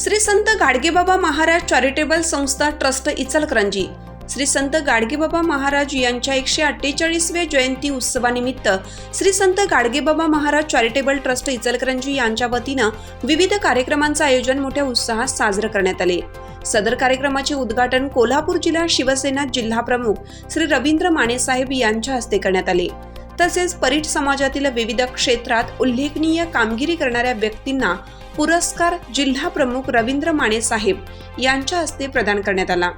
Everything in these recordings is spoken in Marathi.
श्री संत गाडगेबाबा महाराज चॅरिटेबल संस्था ट्रस्ट इचलकरंजी. श्री संत गाडगेबाबा महाराज यांच्या एकशे अठ्ठेचाळीसव्या जयंती उत्सवानिमित्त श्री संत गाडगेबाबा महाराज चॅरिटेबल ट्रस्ट इचलकरंजी यांच्या वतीनं विविध कार्यक्रमांचं आयोजन मोठ्या उत्साहात साजरं करण्यात आले. सदर कार्यक्रमाचे उद्घाटन कोल्हापूर जिल्हा शिवसेना जिल्हा प्रमुख श्री रवींद्र मानेसाहेब यांच्या हस्ते करण्यात आले. तसेच परीट समाजातील विविध क्षेत्रात उल्लेखनीय कामगिरी करणाऱ्या व्यक्तींना पुरस्कार जिल्हा प्रमुख रवींद्र माने साहेब यांच्या हस्ते प्रदान करण्यात आला.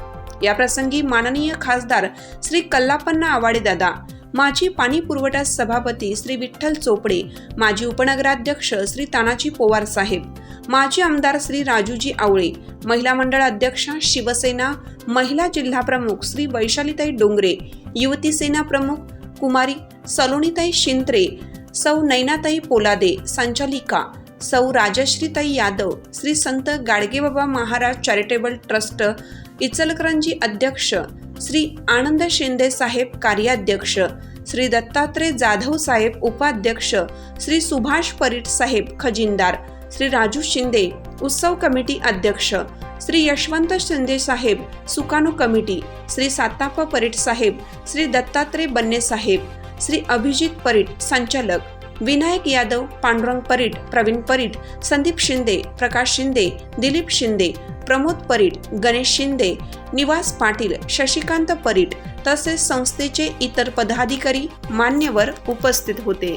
याप्रसंगी माननीय खासदार श्री कल्लापन्ना आवाडे दादा माजी पाणी पुरवठा सभापती श्री विठ्ठल चोपडे माजी उपनगराध्यक्ष श्री तानाजी पोवार साहेब माजी आमदार श्री राजूजी आवळे महिला मंडळ अध्यक्षा शिवसेना महिला जिल्हा प्रमुख श्री वैशालीताई डोंगरे युवती सेना प्रमुख कुमारी सलोनीताई शिंत्रे सौ नैनाताई पोलादे संचालिका सौ राजश्रीताई यादव श्री संत गाडगेबाबा महाराज चॅरिटेबल ट्रस्ट इचलकरंजी अध्यक्ष श्री आनंद शिंदे साहेब कार्याध्यक्ष श्री दत्तात्रय जाधव साहेब उपाध्यक्ष श्री सुभाष परीट साहेब खजिनदार श्री राजू शिंदे उत्सव कमिटी अध्यक्ष श्री यशवंत शिंदे साहेब सुकाणू कमिटी श्री सातापा परीट साहेब श्री दत्तात्रय बन्ने साहेब श्री अभिजित परीट संचालक विनायक यादव पांडुरंग परीट प्रवीण परीट संदीप शिंदे प्रकाश शिंदे दिलीप शिंदे प्रमोद परीट गणेश शिंदे निवास पाटील शशिकांत परीट तसेच संस्थेचे इतर पदाधिकारी मान्यवर उपस्थित होते.